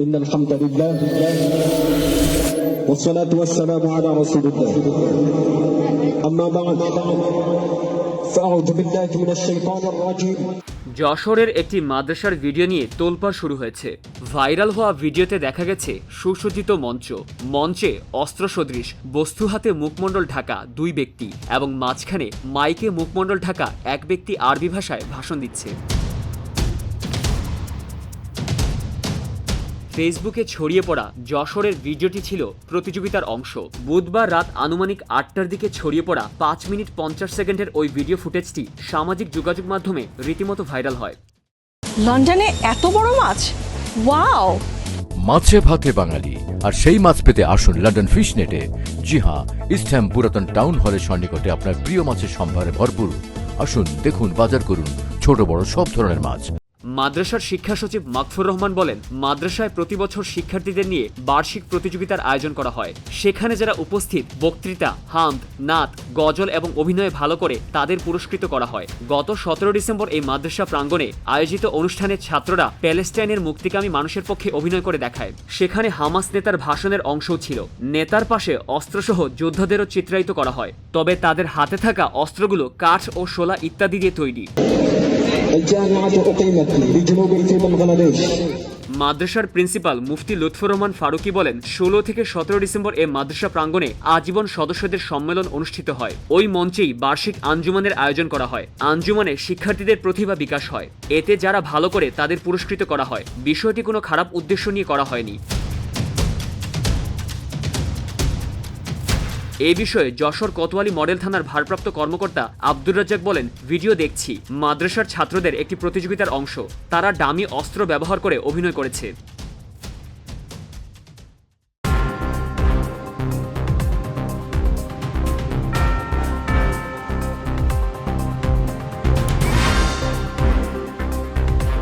إن الحمد لله والصلاة والسلام على رسول الله أما بعد فأعوذ بالله من الشيطان الرجيم যশোরের একটি মাদ্রাসার ভিডিও নিয়ে তোলপাড় শুরু হয়েছে ভাইরাল হওয়া ভিডিওতে দেখা গেছে সুসজ্জিত মঞ্চ মঞ্চে অস্ত্র সদৃশ বস্তু হাতে মুখমণ্ডল ঢাকা দুই ব্যক্তি এবং মাঝখানে মাইকে মুখমণ্ডল ঢাকা এক ব্যক্তি আরবি ভাষায় ভাষণ দিচ্ছে ফেসবুকে ছড়িয়ে পড়া যশোরের ভিডিওটি ছিল প্রতিযোগিতার অংশ। বুধবার রাত আনুমানিক আটটার দিকে ছড়িয়ে পড়া পাঁচ মিনিট পঞ্চাশ সেকেন্ডের ওই ভিডিও ফুটেজটি সামাজিক যোগাযোগ মাধ্যমে রীতিমতো ভাইরাল হয়। লন্ডনে এত বড় মাছ? ওয়াও! মাছে ভাতে বাঙালি আর সেই মাছ পেতে আসুন লন্ডন ফিশ নেটে জি হ্যাঁ ইস্টহ্যাম পুরাতন টাউন হলের সন্নিকটে আপনার প্রিয় মাছের সম্ভারে ভরপুর। আসুন দেখুন বাজার করুন ছোট বড় সব ধরনের মাছ। মাদ্রাসার শিক্ষা সচিব মাকফুর রহমান বলেন, মাদ্রাসায় প্রতি বছর শিক্ষার্থীদের নিয়ে বার্ষিক প্রতিযোগিতার আয়োজন করা হয়। সেখানে যারা উপস্থিত, বক্তৃতা হামদ নাত, গজল এবং অভিনয়ে ভালো করে তাদের পুরস্কৃত করা হয়। গত সতেরো ডিসেম্বর এই মাদ্রাসা প্রাঙ্গণে আয়োজিত অনুষ্ঠানে ছাত্ররা প্যালেস্টাইনের মুক্তিকামী মানুষের পক্ষে অভিনয় করে দেখায়। সেখানে হামাস নেতার ভাষণের অংশও ছিল। নেতার পাশে অস্ত্রসহ যোদ্ধাদেরও চিত্রায়িত করা হয়। তবে তাদের হাতে থাকা অস্ত্রগুলো কাঠ ও শোলা ইত্যাদি দিয়ে তৈরি। মাদ্রাসার প্রিন্সিপাল মুফতি লুৎফুর রহমান ফারুকি বলেন, ষোলো থেকে সতেরো ডিসেম্বর এ মাদ্রাসা প্রাঙ্গণে আজীবন সদস্যদের সম্মেলন অনুষ্ঠিত হয়। ওই মঞ্চেই বার্ষিক আঞ্জুমানের আয়োজন করা হয়। আঞ্জুমানে শিক্ষার্থীদের প্রতিভা বিকাশ হয়। এতে যারা ভালো করে তাদের পুরস্কৃত করা হয়। বিষয়টি কোনো খারাপ উদ্দেশ্য নিয়ে করা হয়নি। এই বিষয়ে যশোর কোতোয়ালি মডেল থানার ভারপ্রাপ্ত কর্মকর্তা আব্দুর রাজ্জাক বলেন, ভিডিও দেখছি। মাদ্রাসার ছাত্রদের একটি প্রতিযোগিতার অংশ। তারা ডামি অস্ত্র ব্যবহার করে অভিনয় করেছে।